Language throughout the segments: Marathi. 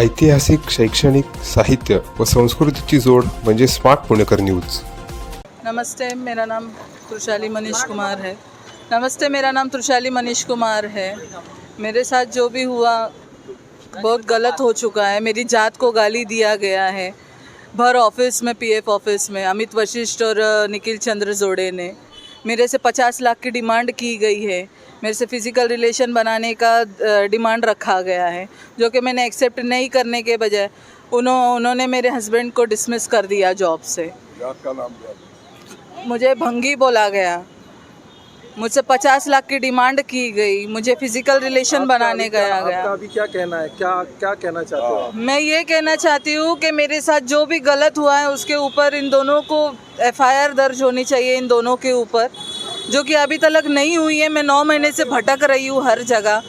ऐतिहासिक शैक्षणिक साहित्य व संस्कृतीची जोड म्हणजे स्मार्ट पुणेकर न्यूज. नमस्ते मेरा नाम त्रुशाली मनीष कुमार है। नमस्ते मेरा नाम त्रुशाली मनीष कुमार है। मेरे साथ जो भी हुआ बहुत गलत हो चुका है। मेरी जात को गाली दिया गया है। भर ऑफिस में पीएफ ऑफिस में अमित वशिष्ठ और निखिल चंद्र जोड़े ने। मेरे से पचास लाख की डिमांड की गई है। मेरे से फ़िज़िकल रिलेशन बनाने का डिमांड रखा गया है जो कि मैंने एक्सेप्ट नहीं करने के बजाय उन्हों उन्होंने मेरे हस्बैंड को डिसमिस कर दिया जॉब से। मुझे भंगी बोला गया। मुझसे पचास लाख की डिमांड की गई मुझे फ़िज़िकल रिलेशन बनाने गया गया। अभी क्या कहना है? क्या क्या कहना चाहते हो मैं ये कहना चाहती हूँ कि मेरे साथ जो भी गलत हुआ है उसके ऊपर इन दोनों को एफआईआर दर्ज होनी चाहिए इन दोनों के ऊपर। जो कि अभी तक नहीं हुई है मैं नौ महीने से भटक रही हूँ हर जगह।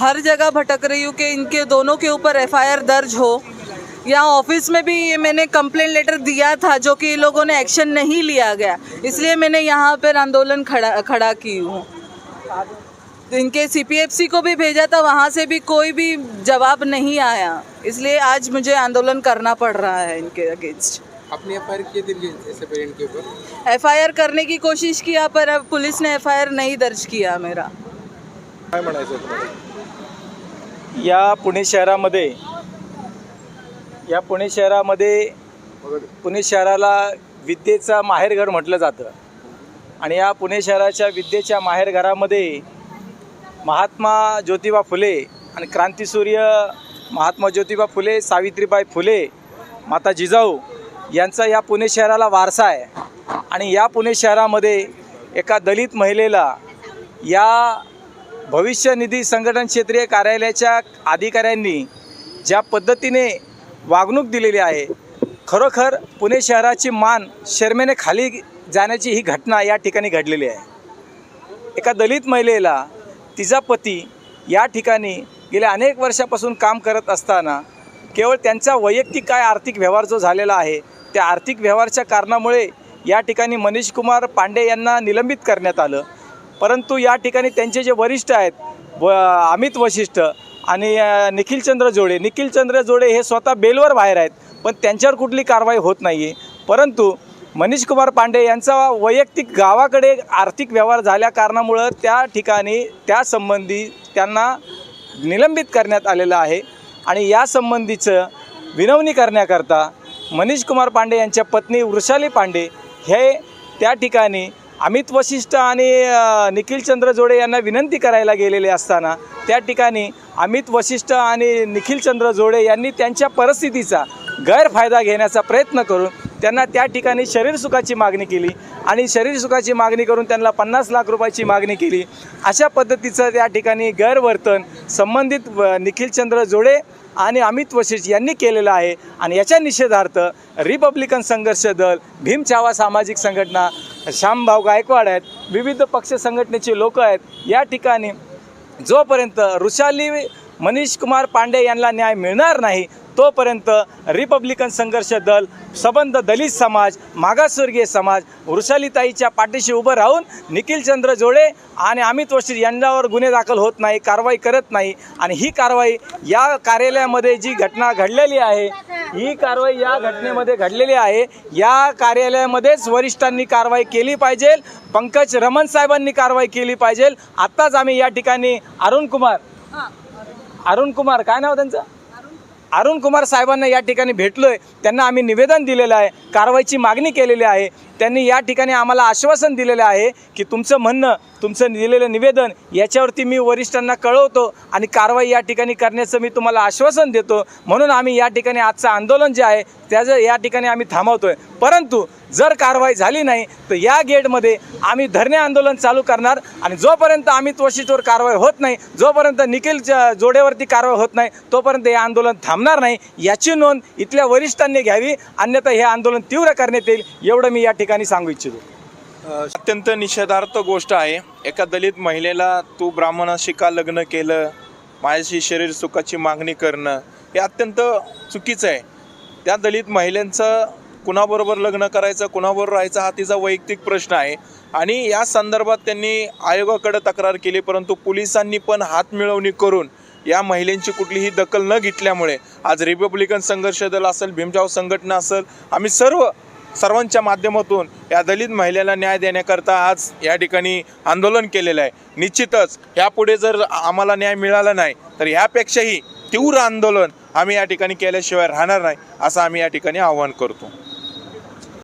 हर जगह भटक रही हूँ कि इनके दोनों के ऊपर एफआईआर दर्ज हो। यहाँ ऑफ़िस में भी ये मैंने कंप्लेंट लेटर दिया था जो कि लोगों ने एक्शन नहीं लिया गया। इसलिए मैंने यहाँ पर आंदोलन खड़ा खड़ा की हूँ। तो इनके सीपीएफसी को भी भेजा था वहाँ से भी कोई भी जवाब नहीं आया। इसलिए आज मुझे आंदोलन करना पड़ रहा है इनके अगेंस्ट आपने एफ़ आई किए थे ऐसे पेरेंट के ऊपर? एफआईआर करने की कोशिश किया पर अब पुलिस ने एफआईआर नहीं दर्ज किया मेरा। या पुणे शहरामध्ये या पुणे शहरामध्ये पुणे शहराला विद्येचा माहेरघर म्हटलं जातं. आणि या पुणे शहराच्या विद्येच्या माहेरघरामध्ये महात्मा ज्योतिबा फुले आणि क्रांतीसूर्य महात्मा ज्योतिबा फुले सावित्रीबाई फुले माता जिजाऊ यांचा या पुणे शहराला वारसा आहे. आणि या पुणे शहरामध्ये एका दलित महिलेला या भविष्य निधी संघटन क्षेत्रीय कार्यालयाच्या अधिकाऱ्यांनी ज्या पद्धतीने वागणूक दिलेली आहे. खरोखर पुणे शहराची मान शर्मेने खाली जाण्याची ही घटना या ठिकाणी घडलेली आहे. एका दलित महिलेला तिचा पती या ठिकाणी गेल्या अनेक वर्षापासून काम करत असताना केवळ त्यांचा वैयक्तिक काय आर्थिक व्यवहार जो झालेला आहे त्या आर्थिक व्यवहारच्या कारणामुळे या ठिकाणी मनीष कुमार पांडे यांना निलंबित करण्यात आलं. परंतु या ठिकाणी त्यांचे जे वरिष्ठ आहेत व अमित वशिष्ठ आणि निखिलचंद्र जोडे. निखिलचंद्र जोडे हे स्वतः बेलवर बाहेर आहेत पण त्यांच्यावर कुठली कारवाई होत नाही आहे परंतु मनीष कुमार पांडे यांचा वैयक्तिक गावाकडे आर्थिक व्यवहार झाल्या कारणामुळं त्या ठिकाणी त्या संबंधी त्यांना निलंबित करण्यात आलेलं आहे. आणि या संबंधीचं विनवणी करण्याकरता मनीष कुमार पांडे यांच्या पत्नी वृषाली पांडे हे त्या ठिकाणी अमित वशिष्ठ आणि निखिलचंद्र जोडे यांना विनंती करायला गेलेले असताना त्या ठिकाणी अमित वशिष्ठ आणि निखिलचंद्र जोडे यांनी त्यांच्या परिस्थितीचा गैरफायदा घेण्याचा प्रयत्न करून त्यांना त्या ठिकाणी शरीरसुखाची मागणी केली आणि शरीरसुखाची मागणी करून त्यांना पन्नास लाख रुपयाची मागणी केली. अशा पद्धतीचं त्या ठिकाणी गैरवर्तन संबंधित व- निखिलचंद्र जोडे आणि अमित वशिष्ठ यांनी केलेलं आहे. आणि याच्या निषेधार्थ रिपब्लिकन संघर्ष दल भीमछावा सामाजिक संघटना श्यामभाऊ गायकवाड आहेत विविध पक्ष संघटनेचे लोक आहेत या ठिकाणी जोपर्यंत ऋषाली मनीष कुमार पांडे यांना न्याय मिळणार नाही तोपर्यंत रिपब्लिकन संघर्ष दल सबंध दलित समाज मागासवर्गीय समाज वृषालीताईच्या पाठीशी उभं राहून निखिलचंद्र जोडे आणि अमित वशीर यांच्यावर गुन्हे दाखल होत नाही कारवाई करत नाही आणि ही कारवाई या कार्यालयामध्ये जी घटना घडलेली आहे ही कारवाई या घटनेमध्ये घडलेली आहे या कार्यालयामध्येच वरिष्ठांनी कारवाई केली पाहिजे पंकज रमण साहेबांनी कारवाई केली पाहिजे. आत्ताच आम्ही या ठिकाणी अरुण कुमार अरुण कुमार काय नाव त्यांचं? अरुण कुमार साहेबांना या ठिकाणी भेटलोय. त्यांना आम्ही निवेदन दिलेलं आहे कारवाईची मागणी केलेली आहे. त्यांनी या ठिकाणी आम्हाला आश्वासन दिलेलं आहे की तुमचं म्हणणं तुमचं दिलेलं निवेदन याच्यावरती मी वरिष्ठांना कळवतो आणि कारवाई या ठिकाणी करण्याचं मी तुम्हाला आश्वासन देतो. म्हणून आम्ही या ठिकाणी आजचं आंदोलन जे आहे त्याचं या ठिकाणी आम्ही थांबवतोय. परंतु जर कारवाई झाली नाही तर या गेटमध्ये आम्ही धरणे आंदोलन चालू करणार आणि जोपर्यंत अमित वशिष्ठवर कारवाई होत नाही जोपर्यंत निखिल जोड्यावरती जोडेवरती कारवाई होत नाही तोपर्यंत हे आंदोलन थांबणार नाही. याची नोंद इथल्या वरिष्ठांनी घ्यावी अन्यथा हे आंदोलन तीव्र करण्यात येईल एवढं मी या ठिकाणी सांगू इच्छितो. अत्यंत निषेधार्थ गोष्ट आहे. एका दलित महिलेला तू ब्राह्मणाशी का लग्न केलं माझ्याशी शरीर सुखाची मागणी करणं हे अत्यंत चुकीचं आहे. त्या दलित महिलांचं कुणाबरोबर लग्न करायचं कुणाबरोबर राहायचं हा तिचा वैयक्तिक प्रश्न आहे. आणि या संदर्भात त्यांनी आयोगाकडे तक्रार केली परंतु पोलिसांनी पण हात मिळवणी करून या महिलांची कुठलीही दखल न घेतल्यामुळे आज रिपब्लिकन संघर्ष दल असेल भीमजाव संघटना असेल आम्ही सर्व सर्वांच्या माध्यमातून या दलित महिलेला न्याय देण्याकरता आज या ठिकाणी आंदोलन केलेलं आहे. निश्चितच यापुढे जर आम्हाला न्याय मिळाला नाही तर ह्यापेक्षाही तीव्र आंदोलन आम्ही या ठिकाणी केल्याशिवाय राहणार नाही असं आम्ही या ठिकाणी आवाहन करतो.